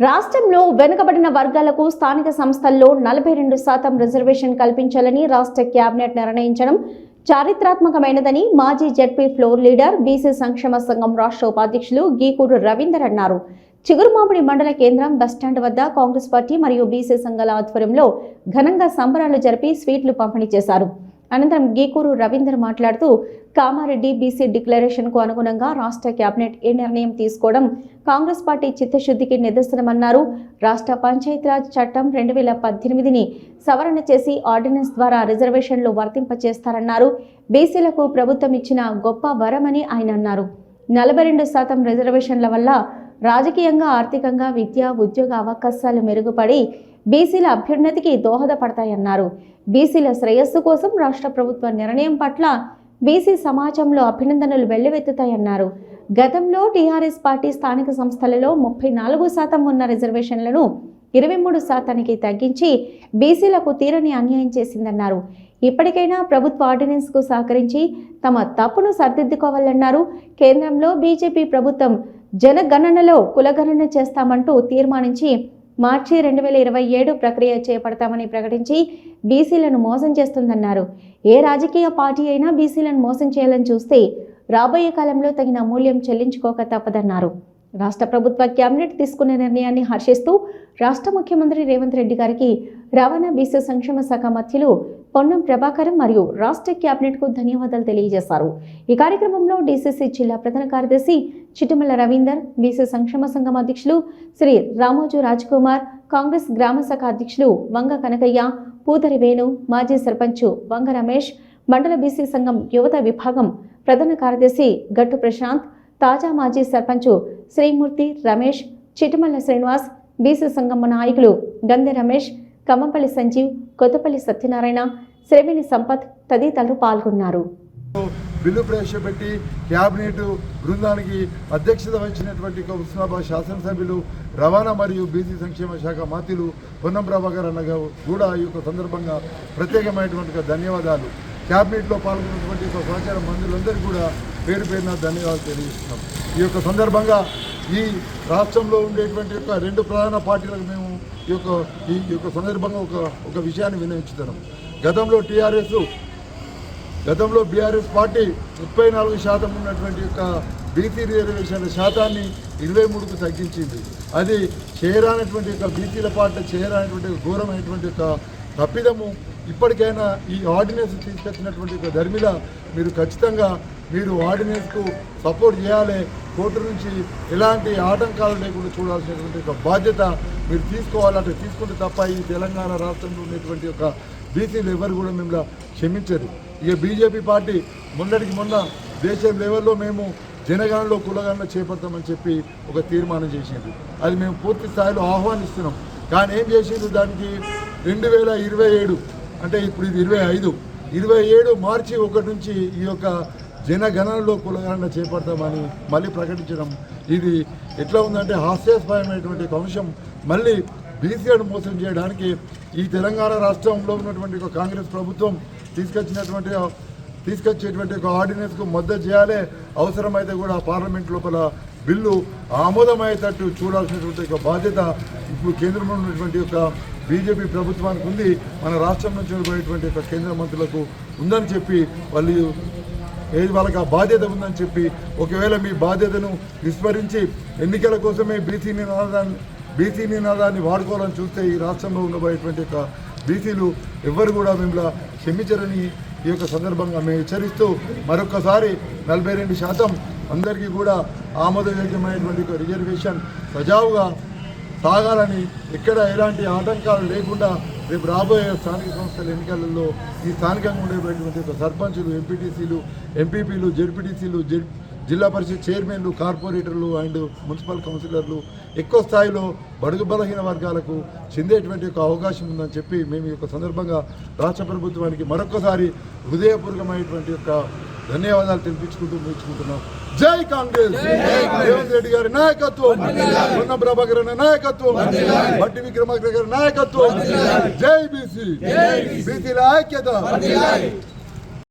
రాష్ట్రంలో వెనుకబడిన వర్గాలకు స్థానిక సంస్థల్లో నలభై రెండు శాతం రిజర్వేషన్ కల్పించాలని రాష్ట్ర కేబినెట్ నిర్ణయించడం చారిత్రాత్మకమైనదని మాజీ జడ్పీ ఫ్లోర్ లీడర్ బీసీ సంక్షేమ సంఘం రాష్ట్ర ఉపాధ్యక్షులు గీకూరు రవీందర్ అన్నారు. చిగురుమామిడి మండల కేంద్రం బస్టాండ్ వద్ద కాంగ్రెస్ పార్టీ మరియు బీసీ సంఘాల ఆధ్వర్యంలో ఘనంగా సంబరాలు జరిపి స్వీట్లు పంపిణీ చేశారు. అనంతరం గీకూరు రవీందర్ మాట్లాడుతూ కామారెడ్డి బీసీ డిక్లరేషన్కు అనుగుణంగా రాష్ట్ర కేబినెట్ ఏ నిర్ణయం తీసుకోవడం కాంగ్రెస్ పార్టీ చిత్తశుద్ధికి నిదర్శనమన్నారు. రాష్ట్ర పంచాయతీరాజ్ చట్టం రెండు వేల పద్దెనిమిదిని సవరణ చేసి ఆర్డినెన్స్ ద్వారా రిజర్వేషన్లు వర్తింపచేస్తారన్నారు. బీసీలకు ప్రభుత్వం ఇచ్చిన గొప్ప వరమని ఆయన అన్నారు. నలభై రెండు శాతం రిజర్వేషన్ల వల్ల రాజకీయంగా ఆర్థికంగా విద్య ఉద్యోగ అవకాశాలు మెరుగుపడి బీసీల అభ్యున్నతికి దోహదపడతాయన్నారు. బీసీల శ్రేయస్సు కోసం రాష్ట్ర ప్రభుత్వ నిర్ణయం పట్ల బీసీ సమాజంలో అభినందనలు వెల్లువెత్తుతాయన్నారు. గతంలో టీఆర్ఎస్ పార్టీ స్థానిక సంస్థలలో ముప్పై నాలుగు శాతం ఉన్న రిజర్వేషన్లను ఇరవై మూడు శాతానికి తగ్గించి బీసీలకు తీరని అన్యాయం చేసిందన్నారు. ఇప్పటికైనా ప్రభుత్వ ఆర్డినెన్స్కు సహకరించి తమ తప్పును సరిదిద్దుకోవాలన్నారు. కేంద్రంలో బీజేపీ ప్రభుత్వం జనగణనలో కులగణన చేస్తామంటూ తీర్మానించి మార్చి రెండు వేల ఇరవై ఏడు ప్రక్రియ చేపడతామని ప్రకటించి బీసీలను మోసం చేస్తుందన్నారు. ఏ రాజకీయ పార్టీ అయినా బీసీలను మోసం చేయాలని చూస్తే రాబోయే కాలంలో తగిన మూల్యం చెల్లించుకోక తప్పదన్నారు. రాష్ట్ర ప్రభుత్వ కేబినెట్ తీసుకున్న నిర్ణయాన్ని హర్షిస్తూ రాష్ట్ర ముఖ్యమంత్రి రేవంత్ రెడ్డి గారికి రవాణా బీసీ సంక్షేమ శాఖ మధ్యలో పొన్నం ప్రభాకరం మరియు రాష్ట్ర కేబినెట్కు ధన్యవాదాలు తెలియజేశారు. ఈ కార్యక్రమంలో డీసీసీ జిల్లా ప్రధాన కార్యదర్శి చిట్టమల్ల రవీందర్ బీసీ సంక్షేమ సంఘం అధ్యక్షులు శ్రీ రామోజు రాజ్కుమార్ కాంగ్రెస్ గ్రామ శాఖ అధ్యక్షులు వంగ కనకయ్య పూదరి వేణు మాజీ సర్పంచ్ వంగ రమేష్ మండల బీసీ సంఘం యువత విభాగం ప్రధాన కార్యదర్శి గట్టు ప్రశాంత్ తాజా మాజీ సర్పంచ్ శ్రీమూర్తి రమేష్ చిట్టమల్ల శ్రీనివాస్ బీసీ సంఘం నాయకులు గందె రమేష్ కమ్మపల్లి సంజీవ్ కొత్తపల్లి సత్యనారాయణ శ్రేమిని సంపత్ తదితరులు పాల్గొన్నారు. బిల్లు ప్రవేశపెట్టి క్యాబినెట్ బృందానికి అధ్యక్షత వహించినటువంటి హుస్నాబాద్ శాసనసభ్యులు రవాణా మరియు బీసీ సంక్షేమ శాఖ మంత్రులు పొన్నం ప్రభాకర్ అన్న కూడా ఈ యొక్క సందర్భంగా ప్రత్యేకమైనటువంటి ధన్యవాదాలు. క్యాబినెట్లో పాల్గొన్నటువంటి సహచార మంత్రులందరికీ కూడా పేరు పేరున ధన్యవాదాలు తెలియజేస్తున్నాం. ఈ యొక్క సందర్భంగా ఈ రాష్ట్రంలో ఉండేటువంటి యొక్క రెండు ప్రధాన పార్టీలకు మేము ఈ యొక్క ఈ యొక్క సందర్భంగా ఒక ఒక విషయాన్ని వినియోగించుతున్నాం గతంలో టీఆర్ఎస్ గతంలో బీఆర్ఎస్ పార్టీ ముప్పై నాలుగు శాతం ఉన్నటువంటి యొక్క బీసీ రిజర్వేషన్ల శాతాన్ని ఇరవై మూడుకు తగ్గించింది. అది చేయరానటువంటి యొక్క బీసీల పార్టీ చేయరానటువంటి ఘోరమైనటువంటి యొక్క తప్పిదము. ఇప్పటికైనా ఈ ఆర్డినెన్స్ తీసుకొచ్చినటువంటి ఒక ధర్మిల మీరు ఖచ్చితంగా మీరు ఆర్డినెన్స్కు సపోర్ట్ చేయాలి. కోర్టు నుంచి ఎలాంటి ఆటంకాలు లేకుండా చూడాల్సినటువంటి ఒక బాధ్యత మీరు తీసుకోవాలంటే తీసుకుంటే తప్ప ఈ తెలంగాణ రాష్ట్రంలో ఉన్నటువంటి ఒక బీసీలు ఎవరు కూడా మిమ్మల్ని క్షమించరు. ఇక బీజేపీ పార్టీ మొన్నటికి మొన్న దేశం లెవెల్లో మేము జనగణలో కులగణలో చేపడతామని చెప్పి ఒక తీర్మానం చేసింది అది మేము పూర్తి స్థాయిలో ఆహ్వానిస్తున్నాం. కానీ ఏం చేసింది దానికి? రెండు వేల ఇరవై ఏడు అంటే ఇప్పుడు ఇది ఇరవై ఐదు. ఇరవై ఏడు మార్చి ఒకటి నుంచి ఈ యొక్క జనగణనలో కులగణన చేపడతామని మళ్ళీ ప్రకటించడం. ఇది ఎట్లా ఉందంటే హాస్యాస్పదమైనటువంటి ఒక అంశం. మళ్ళీ బీసీలను మోసం చేయడానికి ఈ తెలంగాణ రాష్ట్రంలో ఉన్నటువంటి ఒక కాంగ్రెస్ ప్రభుత్వం తీసుకొచ్చినటువంటి తీసుకొచ్చేటువంటి ఒక ఆర్డినెన్స్కు మద్దతు చేయాలి. అవసరమైతే కూడా పార్లమెంట్ లోపల బిల్లు ఆమోదమయ్యేటట్టు చూడాల్సినటువంటి ఒక బాధ్యత ఇప్పుడు కేంద్రంలో ఉన్నటువంటి ఒక బీజేపీ ప్రభుత్వానికి ఉంది. మన రాష్ట్రం నుంచి పోయేటువంటి ఒక కేంద్ర మంత్రులకు ఉందని చెప్పి వాళ్ళు ఏది వాళ్ళకి ఆ బాధ్యత ఉందని చెప్పి ఒకవేళ మీ బాధ్యతను విస్మరించి ఎన్నికల కోసమే బీసీ నినాదాన్ని బీసీ నినాదాన్ని వాడుకోవాలని చూస్తే ఈ రాష్ట్రంలో ఉండబోయేటువంటి యొక్క బీసీలు ఎవ్వరు కూడా మిమ్మల్ని క్షమించరని ఈ యొక్క సందర్భంగా మేము హెచ్చరిస్తూ మరొకసారి నలభై రెండు శాతం అందరికీ కూడా ఆమోదయోగ్యమైనటువంటి ఒక రిజర్వేషన్ సజావుగా సాగాలని ఎక్కడ ఎలాంటి ఆటంకాలు లేకుండా రేపు రాబోయే స్థానిక సంస్థల ఎన్నికలలో ఈ స్థానికంగా ఉండేటువంటి సర్పంచులు ఎంపీటీసీలు ఎంపీపీలు జెడ్పీటీసీలు జెడ్ జిల్లా పరిషత్ చైర్మన్లు కార్పొరేటర్లు అండ్ మున్సిపల్ కౌన్సిలర్లు ఎక్కువ స్థాయిలో బడుగు బలహీన వర్గాలకు చెందేటువంటి ఒక అవకాశం ఉందని చెప్పి మేము ఈ యొక్క సందర్భంగా రాష్ట్ర ప్రభుత్వానికి మరొకసారి హృదయపూర్వకమైనటువంటి యొక్క ధన్యవాదాలు తెలిపించుకుంటూ ముగించుకుంటున్నాం. జై కాంగ్రెస్. రేవంత్ రెడ్డి గారి నాయకత్వం. పొన్న ప్రభాకర్ నాయకత్వం. బట్టి విక్రమార్క గారి నాయకత్వం. జై బీసీ. బీసీల ఐక్యత.